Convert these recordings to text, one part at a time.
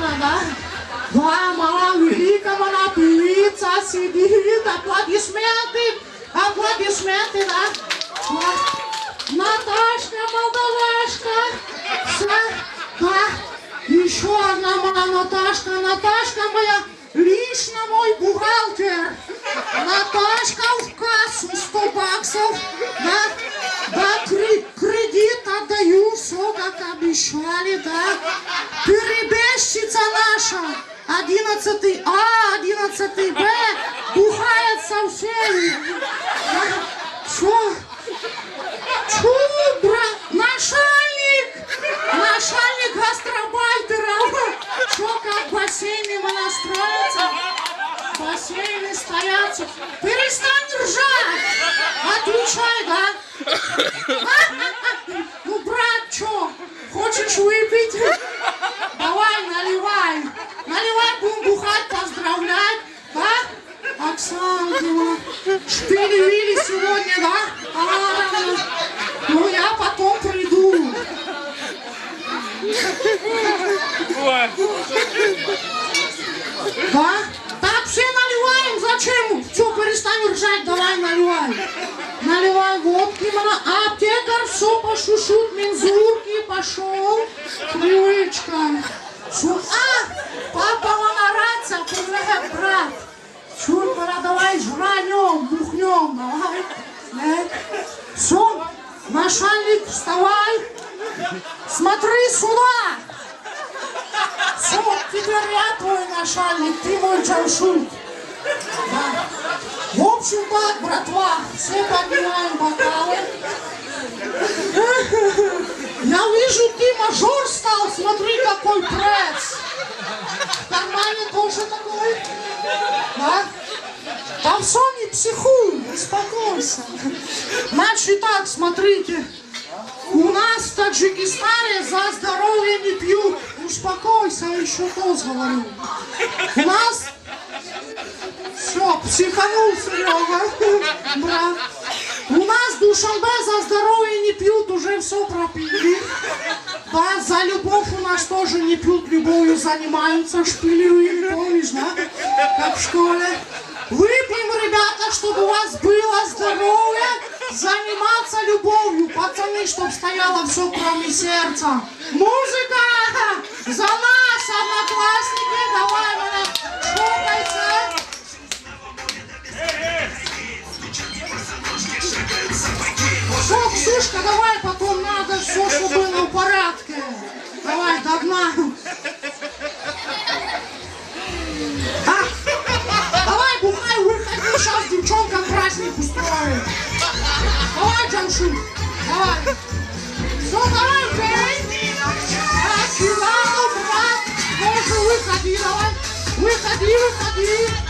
да? Да, мала велика вона певица сидит, аплодисменты, да? Наташка, молдавашка, все, да. Еще одна моя Наташка, Наташка моя, лично мой бухгалтер. Наташка в кассу 100 баксов, да, да, кре- кредит отдаю, все как обещали, да. Перебежчица наша, 11 А, 11 Б, бухает со всеми. Что? Чу, брат, начальник, начальник гастробайтеров. Что, как бассейны монастроятся? Бассейны стоят. Перестань ржать! Отвечай, да? Шушут, мензурки, пошел. Привычка. Шо? А, папа, ораться, привет, брат. Чур, пора, давай жранем, бухнем, давай. Э? Все, начальник, вставай. Смотри сюда. Все, теперь я твой начальник, ты мой джамшут. Да. В общем так, братва, все поднимаем бокалы. Я вижу, ты мажор стал, смотри, какой пресс. В кармане тоже такой. Да? Там все не психуй, успокойся. Значит так, смотрите. У нас в Таджикистане за здоровье не пьют. Успокойся, еще тост говорю. У нас... Все, психанул Серега, брат. У нас Душанбе за здоровье не пьют, уже все пропили. Да, за любовь у нас тоже не пьют, любовью занимаются, шпилю помнишь, да? Как в школе. Выпьем, ребята, чтобы у вас было здоровье, заниматься любовью. Пацаны, чтоб стояло все кроме сердца. Музыка! За нас, одноклассники! Давай, Ксюшка, давай, потом надо все, чтобы было в порядке. Давай, до дна. А, давай, бухай, выходи, сейчас девчонкам праздник устроим. Давай, Джамшут, давай. Все, давай, Джей. Ивану, брат, тоже выходи, давай. Выходи, выходи.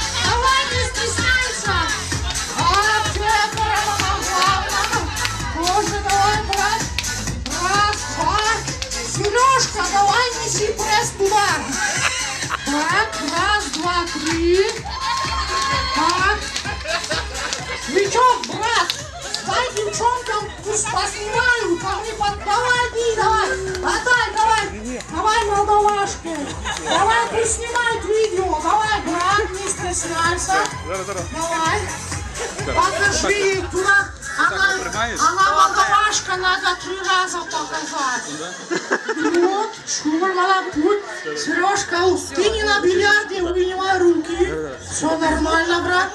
Пресс туда. Так, раз, два, три. Так. Витек, брат, дай девчонкам пусть поснимают, они под... Давай, Ди, давай, отдай, давай, давай, молдавашки, давай пусть снимают видео, давай, брат, не стесняйся, давай, покажи ей туда, она, она молдавашка, надо три раза показать. Вот, чур, малапут, Сережка, ты не на бильярде, вынимай руки, все нормально, брат,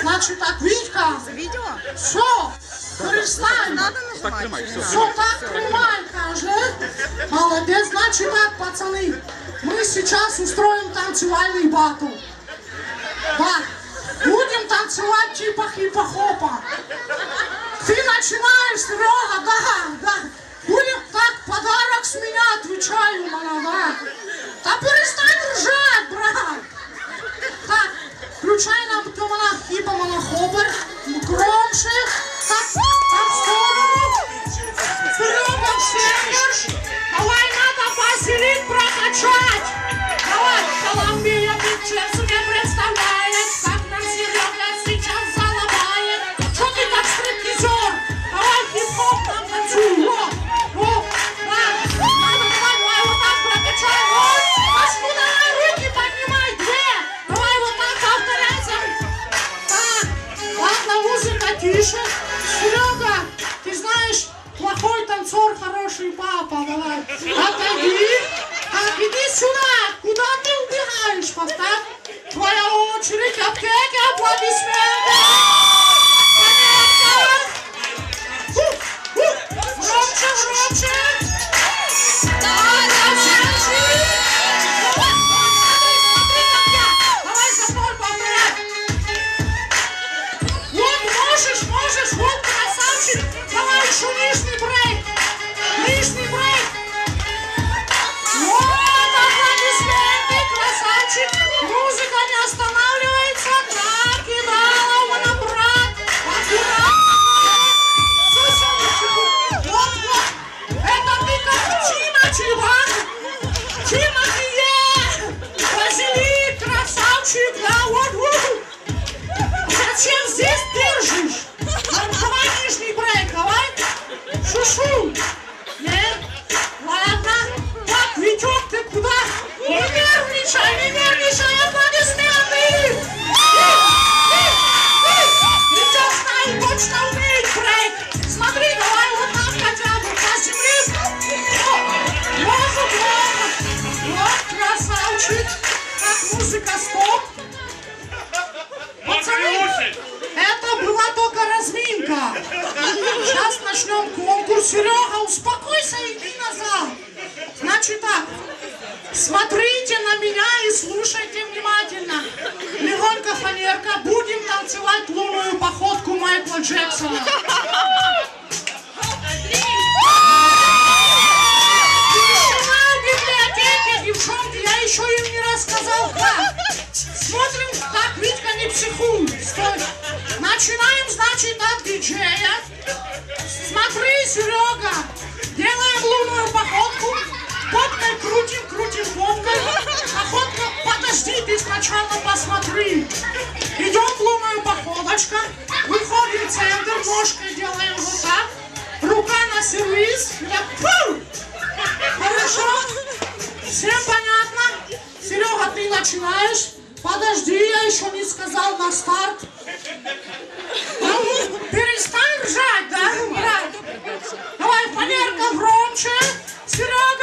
значит так, Витька, Видео? все, перестань. Надо нажимать? Все так тримай, каже. Молодец, значит так, пацаны. Мы сейчас устроим танцевальный батл. Да. Будем танцевать типа хипа-хопа. Ты начинаешь, Серега, да, да. Будем так, подарок с меня, отвечаю, мана, да. Да перестань ржать, брат. Так, включай нам, хипа, мана хопер. Громче. Так, так, сторону. Серега, шеришь. Давай, надо василин прокачать. Давай, Колумбия Пикчерс лежит, как музыка стоп. Пацаны, это была только разминка. Сейчас начнем конкурс. Серега, успокойся, иди назад. Значит так, смотрите на меня и слушайте внимательно. Легонько фанерка, будем танцевать лунную походку Майкла Джексона. сначала посмотри. Идем лунная походочка, выходим в центр, ножкой делаем вот так, рука на сервис, и так! Хорошо? Всем понятно? Серега, ты начинаешь? Подожди, я еще не сказал на старт. Ну, перестань ржать, да? Давай, фанерка громче. Серега!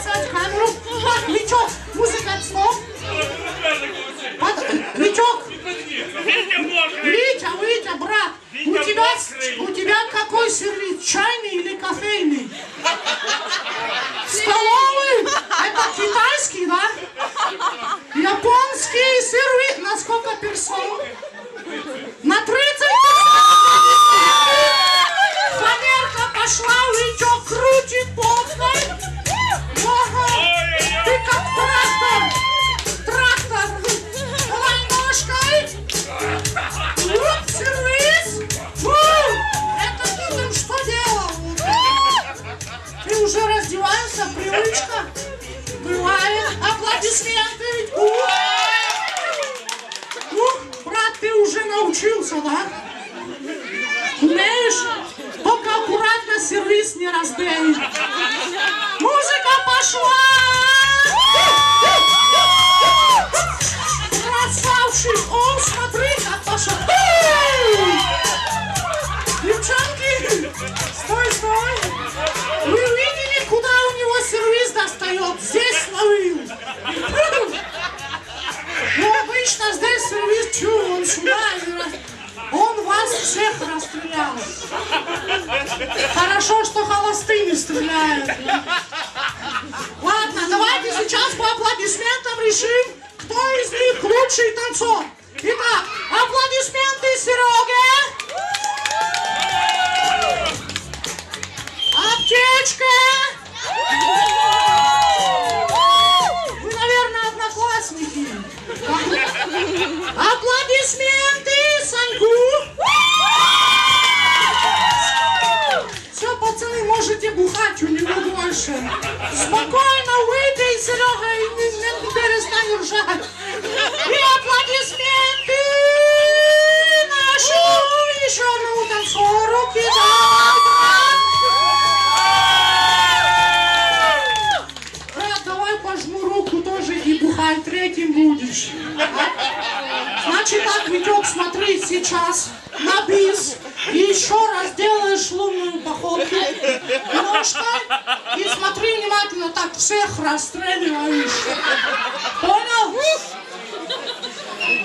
сказать камеру. Лючок, музыкант слов. Лючок. Витя, Витя, брат. У тебя, у тебя привычка. Бывает. Аплодисменты. Ух, Ух брат, ты уже научился, да? Умеешь? Только аккуратно сервис не разбей. Всех расстрелял. Хорошо, что холостыми стреляют. Ладно, давайте сейчас по аплодисментам решим, кто из них лучший танцор. Итак, аплодисменты Сереге сейчас на бис и еще раз делаешь лунную походку ножкой и смотри внимательно, так всех расстреливаешь. Понял?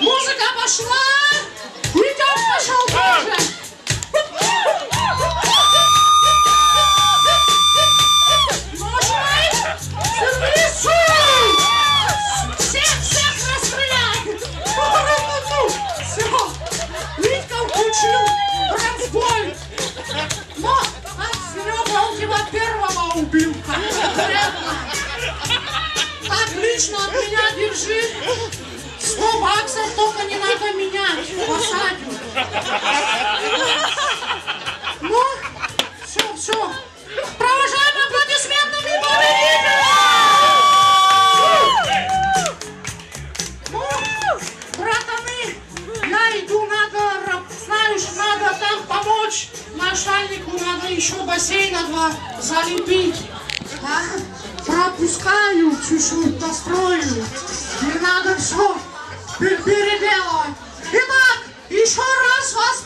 Музыка пошла! Держи! 100 баксов только не надо менять! Посадим! Ну, все, все! Провожаем аплодисментами победителя! Ну, братаны, я иду, надо, знаешь, надо там помочь. Начальнику надо еще бассейна два залепить. А? Пропускаю чуть-чуть, дострою. Не надо все переделывать. Итак, еще раз вас